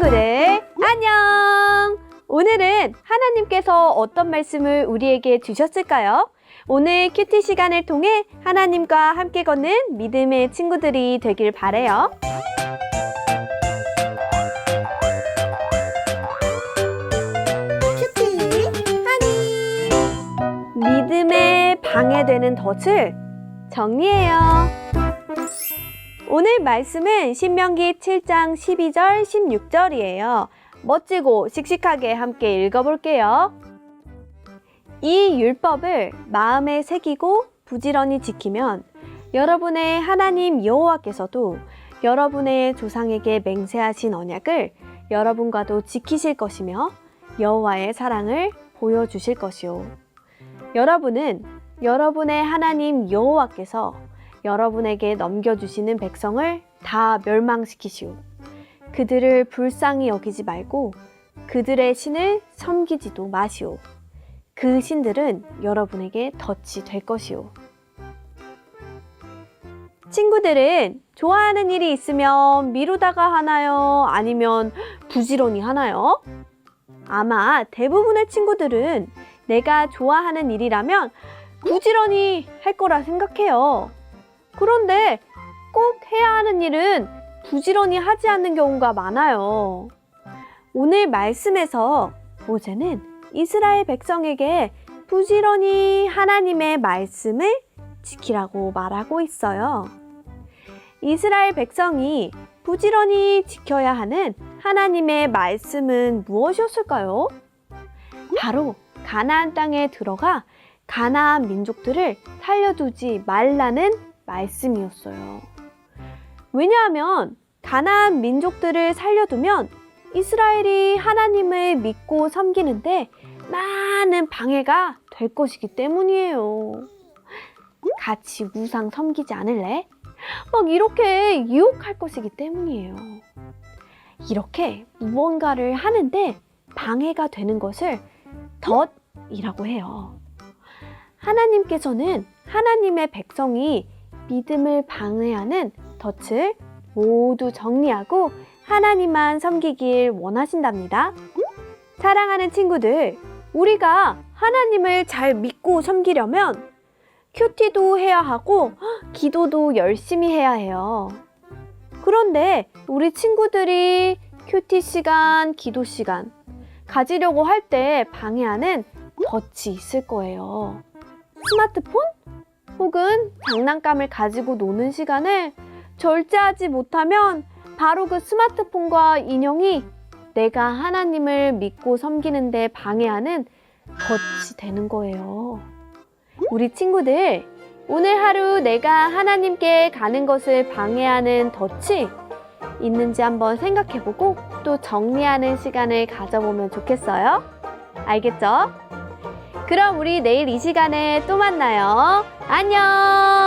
친구들, 안녕! 오늘은 하나님께서 어떤 말씀을 우리에게 주셨을까요? 오늘 큐티 시간을 통해 하나님과 함께 걷는 믿음의 친구들이 되길 바래요. 큐티 하니 믿음에 방해되는 덫을 정리해요. 오늘 말씀은 신명기 7장 12절, 16절이에요. 멋지고 씩씩하게 함께 읽어볼게요. 이 율법을 마음에 새기고 부지런히 지키면 여러분의 하나님 여호와께서도 여러분의 조상에게 맹세하신 언약을 여러분과도 지키실 것이며 여호와의 사랑을 보여주실 것이요. 여러분은 여러분의 하나님 여호와께서 여러분에게 넘겨주시는 백성을 다 멸망시키시오. 그들을 불쌍히 여기지 말고 그들의 신을 섬기지도 마시오. 그 신들은 여러분에게 덫이 될 것이오. 친구들은 좋아하는 일이 있으면 미루다가 하나요? 아니면 부지런히 하나요? 아마 대부분의 친구들은 내가 좋아하는 일이라면 부지런히 할 거라 생각해요. 그런데 꼭 해야 하는 일은 부지런히 하지 않는 경우가 많아요. 오늘 말씀에서 모세는 이스라엘 백성에게 부지런히 하나님의 말씀을 지키라고 말하고 있어요. 이스라엘 백성이 부지런히 지켜야 하는 하나님의 말씀은 무엇이었을까요? 바로 가나안 땅에 들어가 가나안 민족들을 살려두지 말라는 말씀이었어요. 왜냐하면 가나안 민족들을 살려두면 이스라엘이 하나님을 믿고 섬기는데 많은 방해가 될 것이기 때문이에요. 같이 우상 섬기지 않을래? 막 이렇게 유혹할 것이기 때문이에요. 이렇게 무언가를 하는데 방해가 되는 것을 덫이라고 해요. 하나님께서는 하나님의 백성이 믿음을 방해하는 덫을 모두 정리하고 하나님만 섬기길 원하신답니다. 사랑하는 친구들, 우리가 하나님을 잘 믿고 섬기려면 큐티도 해야 하고 기도도 열심히 해야 해요. 그런데 우리 친구들이 큐티 시간, 기도 시간 가지려고 할 때 방해하는 덫이 있을 거예요. 스마트폰? 혹은 장난감을 가지고 노는 시간을 절제하지 못하면 바로 그 스마트폰과 인형이 내가 하나님을 믿고 섬기는데 방해하는 덫이 되는 거예요. 우리 친구들, 오늘 하루 내가 하나님께 가는 것을 방해하는 덫이 있는지 한번 생각해보고 또 정리하는 시간을 가져보면 좋겠어요. 알겠죠? 그럼 우리 내일 이 시간에 또 만나요. 안녕!